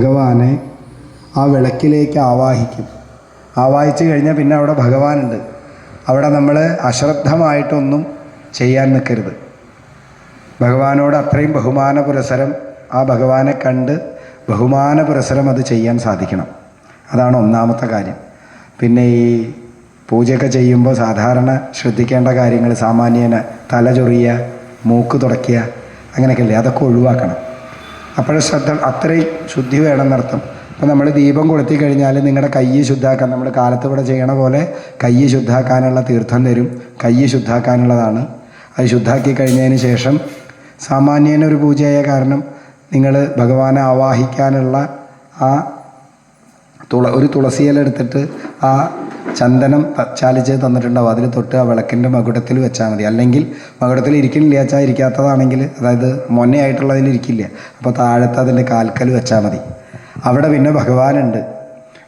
ഭഗവാനെ ആ വിളക്കിലേക്ക് ആവാഹിക്കും. ആവാഹിച്ചു കഴിഞ്ഞാൽ പിന്നെ അവിടെ ഭഗവാനുണ്ട്. അവിടെ നമ്മൾ അശ്രദ്ധമായിട്ടൊന്നും ചെയ്യാൻ നിൽക്കരുത് ഭഗവാനോട് അത്രയും ബഹുമാന പുരസരം ആ ഭഗവാനെ കണ്ട് ബഹുമാന പുരസരം അത് ചെയ്യാൻ സാധിക്കണം. അതാണ് ഒന്നാമത്തെ കാര്യം. പിന്നെ ഈ പൂജയൊക്കെ ചെയ്യുമ്പോൾ സാധാരണ ശ്രദ്ധിക്കേണ്ട കാര്യങ്ങൾ സാമാന്യേന തല ചൊറിയുക മൂക്ക് തുടയ്ക്കുക അങ്ങനെയൊക്കെയല്ലേ? അതൊക്കെ ഒഴിവാക്കണം. അപ്പോഴും ശ്രദ്ധ അത്രയും ശുദ്ധി വേണമെന്നർത്ഥം അപ്പോൾ നമ്മൾ ദീപം കൊളുത്തി കഴിഞ്ഞാൽ നിങ്ങളുടെ കൈ ശുദ്ധാക്കാൻ നമ്മൾ കാലത്ത് ഇവിടെ ചെയ്യണ പോലെ കൈ ശുദ്ധാക്കാനുള്ള തീർത്ഥം തരും. കൈ ശുദ്ധാക്കാനുള്ളതാണ്. അത് ശുദ്ധാക്കി കഴിഞ്ഞതിന് ശേഷം സാമാന്യേന ഒരു പൂജയായ കാരണം നിങ്ങൾ ഭഗവാനെ ആവാഹിക്കാനുള്ള ആ തുള ഒരു തുളസിയിലെടുത്തിട്ട് ആ ചന്ദനം ചാലിച്ച് തന്നിട്ടുണ്ടാവും. അതിൽ തൊട്ട് ആ വിളക്കിന്റെ മകുടത്തിൽ വെച്ചാൽ മതി. അല്ലെങ്കിൽ മകുടത്തിൽ ഇരിക്കണില്ല വെച്ചാൽ ഇരിക്കാത്തതാണെങ്കിൽ അതായത് മൊന്നയായിട്ടുള്ളതിൽ ഇരിക്കില്ല. അപ്പോൾ താഴത്തെ അതിന്റെ കാൽക്കൽ വെച്ചാൽ മതി. അവിടെ പിന്നെ ഭഗവാനുണ്ട്.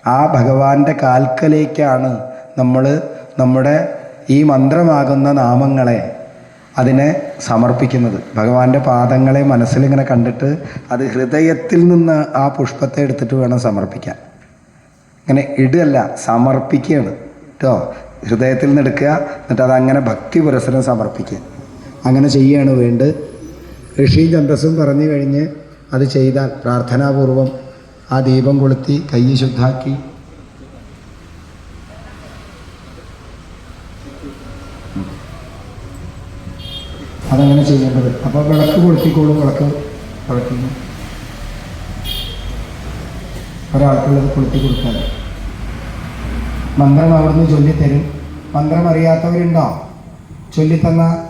ആ ഭഗവാന്റെ കാൽക്കലേക്കാണ് നമ്മൾ നമ്മുടെ ഈ മന്ത്രമാകുന്ന നാമങ്ങളെ അതിനെ സമർപ്പിക്കുന്നത്. ഭഗവാന്റെ പാദങ്ങളെ മനസ്സിലിങ്ങനെ കണ്ടിട്ട് അത് ഹൃദയത്തിൽ നിന്ന് ആ പുഷ്പത്തെ എടുത്തിട്ട് വേണം സമർപ്പിക്കാൻ. ഇങ്ങനെ ഇടുകയല്ല സമർപ്പിക്കുകയാണ്. കേട്ടോ ഹൃദയത്തിൽ നിന്ന് എടുക്കുക എന്നിട്ട് അതങ്ങനെ ഭക്തി പുരസരം സമർപ്പിക്കുക. അങ്ങനെ ചെയ്യുകയാണ് വേണ്ടത്. ഋഷി ഛന്തസ്സും പറഞ്ഞു കഴിഞ്ഞ് അത് ചെയ്താൽ പ്രാർത്ഥനാപൂർവം ആ ദീപം കൊളുത്തി കൈ ശുദ്ധാക്കി. അതങ്ങനെ ചെയ്യേണ്ടത്. അപ്പോൾ വിളക്ക് കൊളുത്തിക്കോളും വിളക്ക് വിളക്കിന് ഒരാൾക്കുള്ളത് കൊളുത്തി കൊടുക്കാൻ. മന്ത്രം അവിടുന്ന് ചൊല്ലിത്തരും. മന്ത്രം അറിയാത്തവരുണ്ടോ? ചൊല്ലിത്തന്ന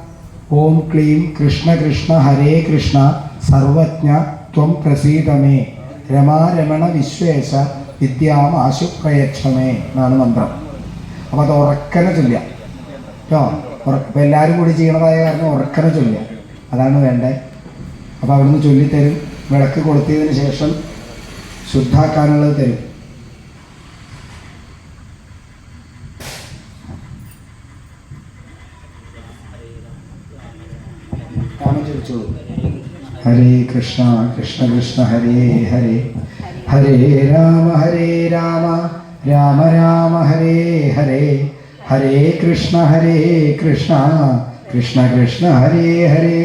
ഓം ക്ലീം കൃഷ്ണ കൃഷ്ണ ഹരേ കൃഷ്ണ സർവജ്ഞ ത്വം പ്രസീതമേ. രമാരമണ വിശ്വേശ വിദ്യാം ആശുപ്രയക്ഷമേ എന്നാണ് മന്ത്രം. അപ്പോൾ അത് ഉറക്കനെ ചൊല്ലുക. കേട്ടോ ഇപ്പം എല്ലാവരും കൂടി ചെയ്യണതായ കാരണം ഉറക്കനെ ചൊല്ലുക. അതാണ് വേണ്ടത്. അപ്പോൾ അവിടുന്ന് ചൊല്ലിത്തരും. വിളക്ക് കൊളുത്തിയതിന് ശേഷം ശുദ്ധാക്കാനുള്ളത് തരും ഹരേ കൃഷ്ണ കൃഷ്ണ കൃഷ്ണ ഹരേ ഹരേ. ഹരേ രാമ ഹരേ രാമ. രാമ രാമ ഹരേ ഹരേ. ഹരേ കൃഷ്ണ ഹരേ കൃഷ്ണ. കൃഷ്ണ കൃഷ്ണ ഹരേ ഹരേ.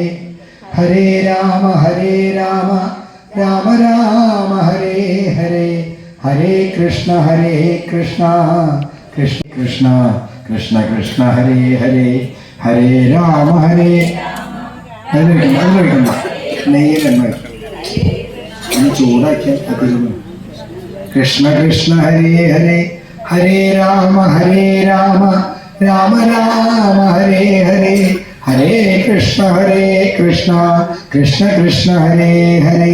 ഹരേ രാമ ഹരേ രാമ. രാമ രാമ ഹരേ ഹരേ. ഹരേ കൃഷ്ണ ഹരേ കൃഷ്ണ. കൃഷ്ണ കൃഷ്ണ കൃഷ്ണ കൃഷ്ണ ഹരേ ഹരേ. ഹരേ രാമ ഹരേ. അതിൽ വെക്കണ്ട അതിൽ വെക്കണ്ട വെക്കണം ഒന്ന് ചൂടാക്കിയാൽ കത്തിരുന്നു കൃഷ്ണ കൃഷ്ണ ഹരേ ഹരേ. ഹരേ രാമ ഹരേ രാമ. രാമ രാമ ഹരേ ഹരേ. ഹരേ കൃഷ്ണ ഹരേ കൃഷ്ണ. കൃഷ്ണ കൃഷ്ണ ഹരേ ഹരേ.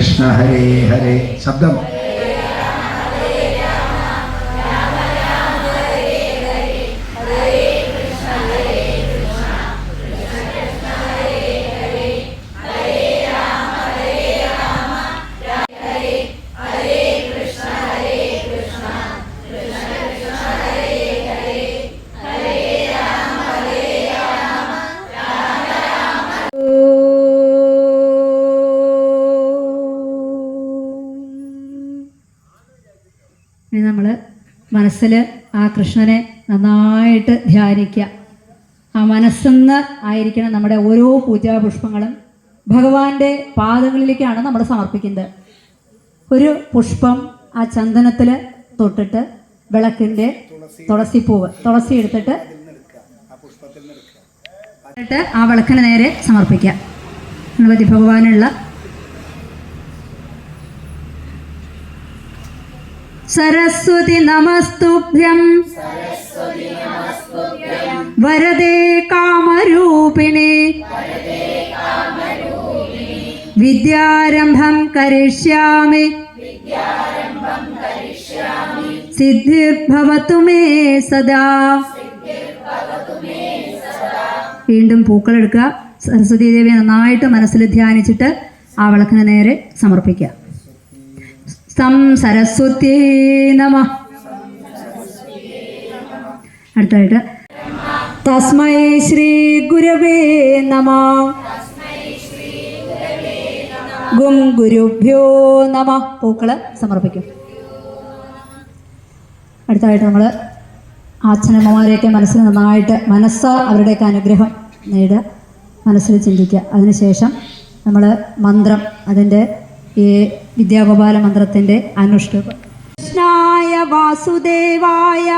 കൃഷ്ണ കൃഷ്ണ ഹരേ ഹരേ മനസ്സിൽ ആ കൃഷ്ണനെ നന്നായിട്ട് ധ്യാനിക്കുക. ആ മനസ്സെന്ന് ആയിരിക്കണം നമ്മുടെ ഓരോ പൂജാപുഷ്പങ്ങളും. ഭഗവാന്റെ പാദങ്ങളിലേക്കാണ് നമ്മൾ സമർപ്പിക്കുന്നത്. ഒരു പുഷ്പം ആ ചന്ദനത്തിൽ തൊട്ടിട്ട് വിളക്കിന്റെ തുളസിപ്പൂവ് തുളസി എടുത്തിട്ട് ആ വിളക്കിന് നേരെ സമർപ്പിക്കുക. ഗണപതി ഭഗവാനുള്ള സരസ്വതി നമസ്തുഭ്യം. വരദേ കാമരൂപിണി. വിദ്യാരംഭം കരിഷ്യാമി. സിദ്ധിർഭവതു മേ സദാ. വീണ്ടും പൂക്കൾ എടുക്കുക. സരസ്വതി ദേവിയെ നന്നായിട്ട് മനസ്സിൽ ധ്യാനിച്ചിട്ട് ആ വിളക്കിന് നേരെ സമർപ്പിക്കുക. സം സരസ്വത്യേ നമ. അടുത്തായിട്ട്. തസ്മൈ ശ്രീ ഗുരവേ നമ. ഗും ഗുരുഭ്യോ നമ. പൂക്കൾ സമർപ്പിക്കും. അടുത്തായിട്ട് നമ്മൾ അച്ഛനമ്മമാരെയൊക്കെ മനസ്സിൽ നന്നായിട്ട് മനസ്സ അവരുടെയൊക്കെ അനുഗ്രഹം നേടുക മനസ്സിൽ ചിന്തിക്കുക. അതിനുശേഷം നമ്മൾ മന്ത്രം അതിന്റെ ഈ വിദ്യാഗോപാല മന്ത്രത്തിന്റെ അനുഷ്ഠുപം കൃഷ്ണായ വാസുദേവായ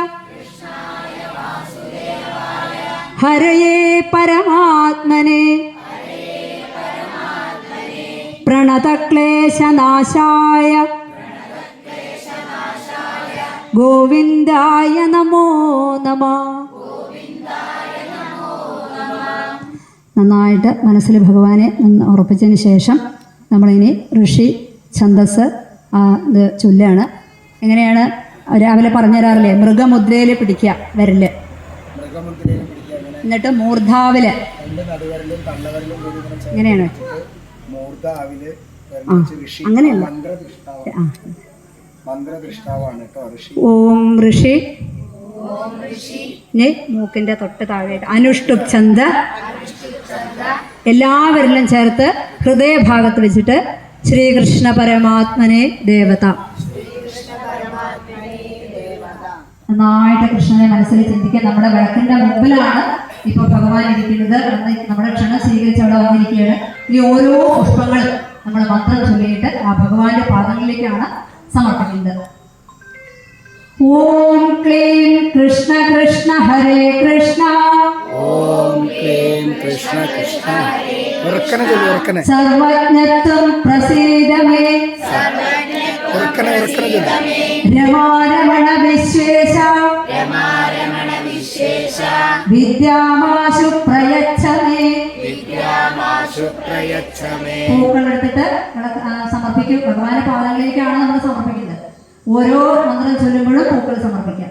ഹരയേ പരമാത്മനെ പ്രണതക്ലേശനാശായ ഗോവിന്ദായ നമോ നമ. നന്നായിട്ട് മനസ്സിൽ ഭഗവാനെ ഉറപ്പിച്ചതിന് ശേഷം നമ്മളിനി ഋഷി ഛന്ദസ് ആ, ഇത് ചൊല്ലാണ്. എങ്ങനെയാണ്? രാവിലെ പറഞ്ഞു തരാറില്ലേ? മൃഗമുദ്രയിൽ പിടിക്കുക വിരൽ. എന്നിട്ട് മൂർധാവിൽ. എങ്ങനെയാണ്? അങ്ങനെയല്ല. ഓം ഋഷി. മൂക്കിന്റെ തൊട്ട് താഴെയായിട്ട്. അനുഷ്ടുപ് ചന്ത എല്ലാവരിലും ചേർത്ത് ഹൃദയഭാഗത്ത് വെച്ചിട്ട് ശ്രീകൃഷ്ണ പരമാത്മനെ ദേവത. നന്നായിട്ട് കൃഷ്ണനെ മനസ്സിൽ ചിന്തിക്കാൻ നമ്മുടെ വിളക്കിന്റെ മുമ്പിലാണ് ഇപ്പൊ ഭഗവാൻ ഇരിക്കുന്നത്. നമ്മുടെ ക്ഷണം സ്വീകരിച്ച് അവിടെ വന്നിരിക്കുകയാണ്. ഇനി ഓരോ പുഷ്പങ്ങളും നമ്മൾ മന്ത്രം ചൊല്ലിയിട്ട് ആ ഭഗവാന്റെ പാദങ്ങളിലേക്കാണ് സമർപ്പിക്കുന്നത്. ഓം ക്ലീം കൃഷ്ണ കൃഷ്ണ ഹരേ കൃഷ്ണ. ഓം ക്ലീം കൃഷ്ണ കൃഷ്ണ. ഉറക്കനെ ചൊല്ലു ഉറക്കനെ സർവജ്ഞത്വം പ്രസീദമേ ഉറക്കനെ ഉറക്കനെ ചൊല്ലു രമാരമണ വിശ്വേശ വിദ്യാമാശു പ്രയച്ഛമേ പ്രയച്ഛമേ പൂക്കൾ എടുത്തിട്ട് വിളക്ക് ആ, സമർപ്പിക്കും. ഭഗവാന്റെ പാദങ്ങളിലേക്കാണ് നമ്മൾ സമർപ്പിക്കുന്നത്. ഓരോ മന്ത്രം ചൊല്ലുമ്പോഴും പൂക്കൾ സമർപ്പിക്കാം.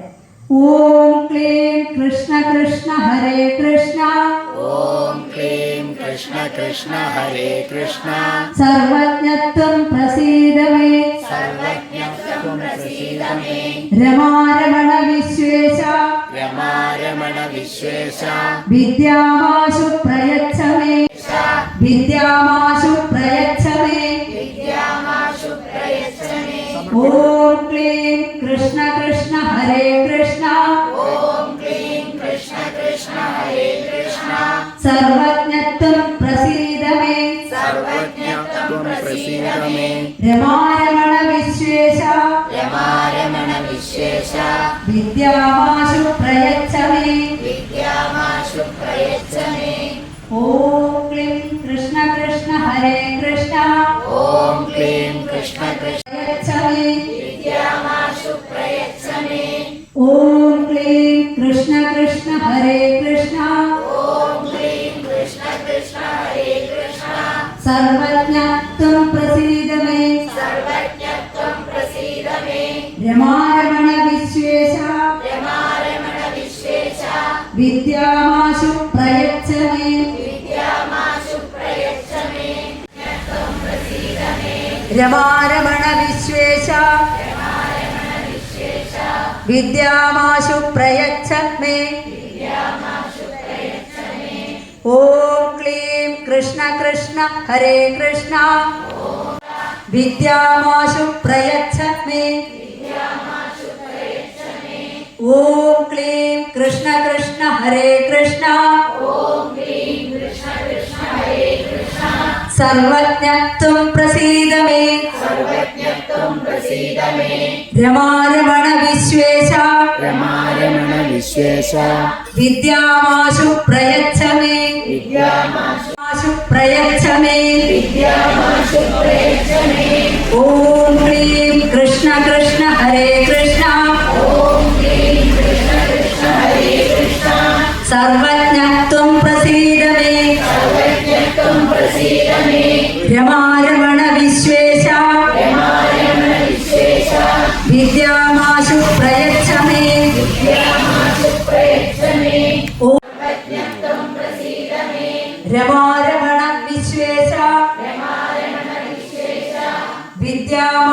ഓം ക്ലീം കൃഷ്ണ കൃഷ്ണ ഹരേ കൃഷ്ണ. ഓം ക്ലീം കൃഷ്ണ കൃഷ്ണ ഹരേ കൃഷ്ണ. സർവജ്ഞത്വം പ്രസീദമേ രമാരമണ വിശ്വേശ. രമാരമണ വിശ്വേശ. വിദ്യാമാശു പ്രയച്ഛമേ. വിദ്യാമാശു പ്രയച്ഛമേ. ഓം വിദ്യാമാശു പ്രയച്ഛമേ ഓം ക്ലീം കൃഷ്ണ കൃഷ്ണ ഹരേ കൃഷ്ണ. വിദ്യാമാശു പ്രയച്ഛമേ ഓം ക്ലീം കൃഷ്ണ കൃഷ്ണ ഹരേ കൃഷ്ണ. സർവജ്ഞത്വം പ്രസീതമേ. രമാരമണ വിശ്വേശ രമാരമണ വിശ്വേശ വിദ്യാമാശു പ്രയച്ഛമേ. വിദ്യാമാശു പ്രയച്ഛമേ. വിദ്യാമാശു പ്രയച്ഛമേ. ഓം ഹ്രീം കൃഷ്ണ കൃഷ്ണ ഹരേ കൃഷ്ണ. ഓം ഹ്രീം കൃഷ്ണ കൃഷ്ണ ഹരേ കൃഷ്ണ. സർവ വിദ്യാമാശു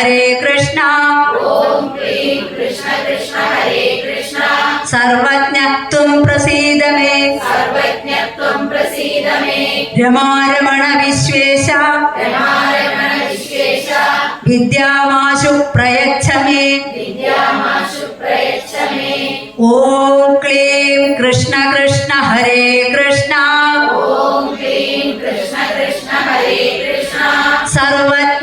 ഹരേ കൃഷ്ണ. സർവജ്ഞത്വം പ്രസീദ മേ രമാരമണ വിശ്വേശ. വിദ്യാമാശു പ്രയച്ഛ മേ ഓം ക്ലീം കൃഷ്ണ കൃഷ്ണ ഹരേ കൃഷ്ണ. സർവജ്ഞത്വം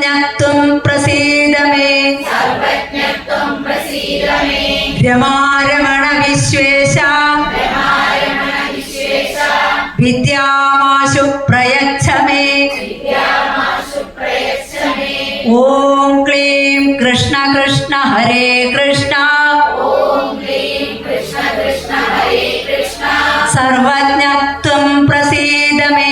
രമാരമണ വിശ്വേശ വിദ്യാമാശു പ്രയച്ഛമേ ഓം ക്ലീം കൃഷ്ണ കൃഷ്ണ ഹരേ കൃഷ്ണ. സർവജ്ഞത്വം പ്രസീദ മേ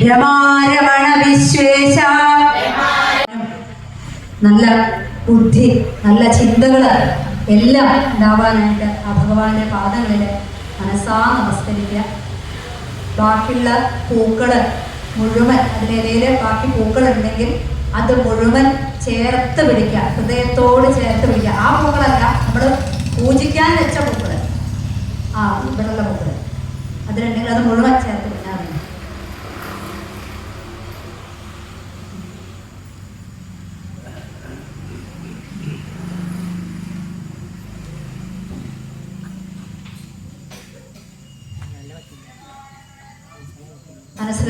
രമാരമണ വിശ്വേശ നല്ല ബുദ്ധി നല്ല ചിന്തകൾ എല്ലാം ഉണ്ടാവാനായിട്ട് ആ ഭഗവാന്റെ പാദങ്ങളിൽ മനസ്സാ നമസ്കരിക്കുക ബാക്കിയുള്ള പൂക്കൾ മുഴുവൻ അതിനിടയിൽ ബാക്കി പൂക്കൾ ഉണ്ടെങ്കിൽ അത് മുഴുവൻ ചേർത്ത് പിടിക്കുക ഹൃദയത്തോട് ചേർത്ത് പിടിക്കുക. ആ പൂക്കളല്ല നമ്മൾ പൂജിക്കാൻ വെച്ച പൂക്കൾ ആ ഇവിടെയുള്ള പൂക്കൾ അതിലുണ്ടെങ്കിൽ അത് മുഴുവൻ ചേർത്ത് പിടിക്കാൻ വേണ്ടി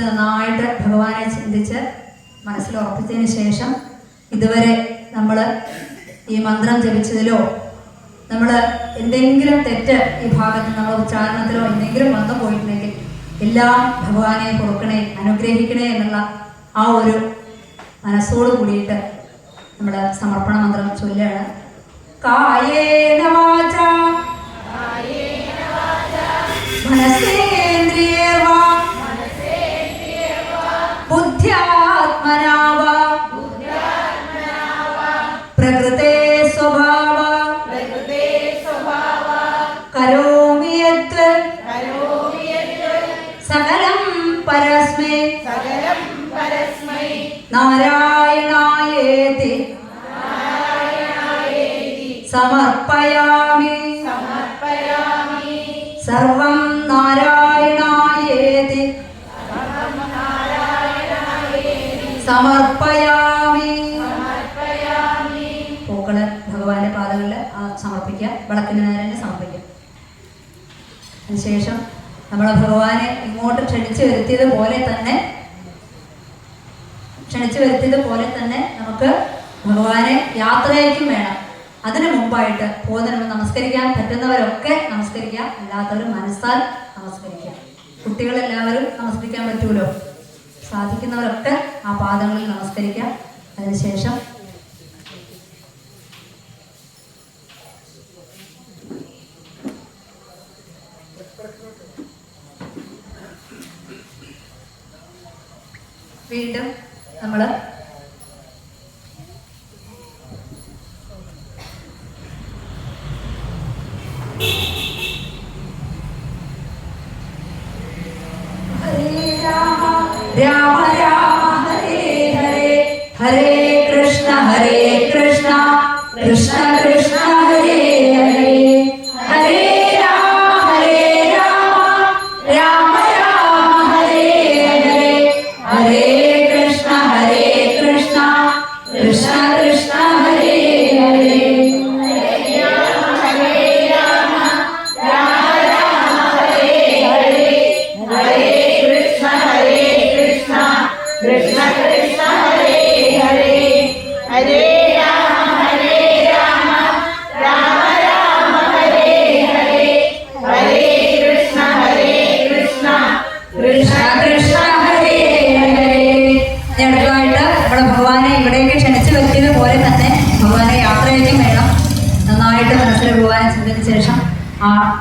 മനസ്സിൽ നന്നായിട്ട് ഭഗവാനെ ചിന്തിച്ച് മനസ്സിൽ ഉറപ്പിച്ചതിന് ശേഷം ഇതുവരെ നമ്മൾ ഈ മന്ത്രം ജപിച്ചതിലോ നമ്മൾ എന്തെങ്കിലും തെറ്റ് ഈ ഭാഗത്ത് നമ്മൾ ഉച്ചാരണത്തിലോ എന്തെങ്കിലും വന്നു പോയിട്ടുണ്ടെങ്കിൽ എല്ലാം ഭഗവാനെ കൊടുക്കണേ അനുഗ്രഹിക്കണേ എന്നുള്ള ആ ഒരു മനസ്സോട് കൂടിയിട്ട് നമ്മൾ സമർപ്പണ മന്ത്രം ചൊല്ലുകയാണ് കായേന വാച. മനസേന്ദ്രിയേർവാ നാരായണായേതി. സമർപ്പയാമി. സർവം നാരായണായേതി. സമർപ്പയാമി. പൂക്കൾ ഭഗവാന്റെ പാതകളിൽ സമർപ്പിക്കുക. വിളക്കിന് നേരെ അതിനുശേഷം നമ്മളെ ഭഗവാനെ ഇങ്ങോട്ട് ക്ഷണിച്ചു വരുത്തിയത് പോലെ തന്നെ ക്ഷണിച്ചു വരുത്തിയത് പോലെ തന്നെ നമുക്ക് ഭഗവാനെ യാത്രയായിരിക്കും വേണം. അതിനു മുമ്പായിട്ട് ബോധനം നമസ്കരിക്കാൻ പറ്റുന്നവരൊക്കെ നമസ്കരിക്കാം. അല്ലാത്തവർ മനസ്സാൽ നമസ്കരിക്കാം. കുട്ടികളെല്ലാവരും നമസ്കരിക്കാൻ പറ്റുമല്ലോ? സാധിക്കുന്നവരൊക്കെ ആ പാദങ്ങളിൽ നമസ്കരിക്കാം. അതിനുശേഷം വീണ്ടും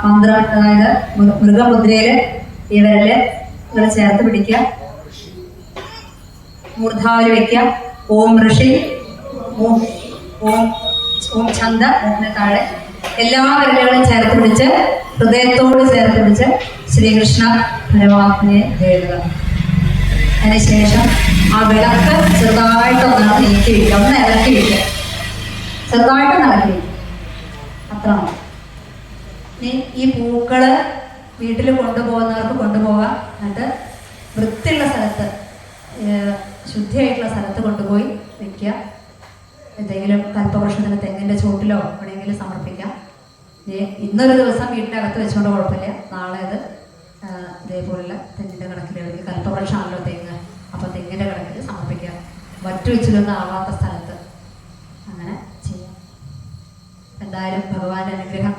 മന്ത്രം അതായത് മൃഗമുദ്രയിൽ ഇവരൽ ഇവരെ ഇവിടെ ചേർത്ത് പിടിക്കുക. മൂർധാവിൽ വെക്കുക. ഓം ഋഷി ഓം ഓം ഓം ഓമിന് താഴെ എല്ലാ വിരലുകളും ചേർത്ത് പിടിച്ച് ഹൃദയത്തോട് ചേർത്ത് പിടിച്ച് ശ്രീകൃഷ്ണ പരമാത്മനെ എഴുതുക അതിനുശേഷം ആ വിളക്ക് ചെറുതായിട്ടൊന്ന് നീക്കി വയ്ക്കുക ഒന്ന് ഇറക്കി വയ്ക്കുക ഇറക്കി വിട്ടു അത്ര മതി ഇനി ഈ പൂക്കൾ വീട്ടിൽ കൊണ്ടുപോകുന്നവർക്ക് കൊണ്ടുപോകാം. എന്നിട്ട് വൃത്തിയുള്ള സ്ഥലത്ത് ശുദ്ധിയായിട്ടുള്ള സ്ഥലത്ത് കൊണ്ടുപോയി വെക്കുക. എന്തെങ്കിലും കൽപ്പവൃക്ഷത്തിന് തെങ്ങിന്റെ ചോട്ടിലോ എവിടെയെങ്കിലും സമർപ്പിക്കാം. ഇനി ഇന്നൊരു ദിവസം വീട്ടിനകത്ത് വെച്ചുകൊണ്ട് കുഴപ്പമില്ല. നാളെ അത് ഇതേപോലുള്ള തെങ്ങിന്റെ കണക്കിലെടുക്കുക. കൽപ്പവൃക്ഷമാണല്ലോ തെങ്ങ്. അപ്പോൾ തെങ്ങിന്റെ കണക്കിൽ സമർപ്പിക്കുക. മറ്റു വെച്ചിലൊന്നും ആവാത്ത സ്ഥലത്ത് അങ്ങനെ ചെയ്യാം. എന്തായാലും ഭഗവാന്റെ അനുഗ്രഹം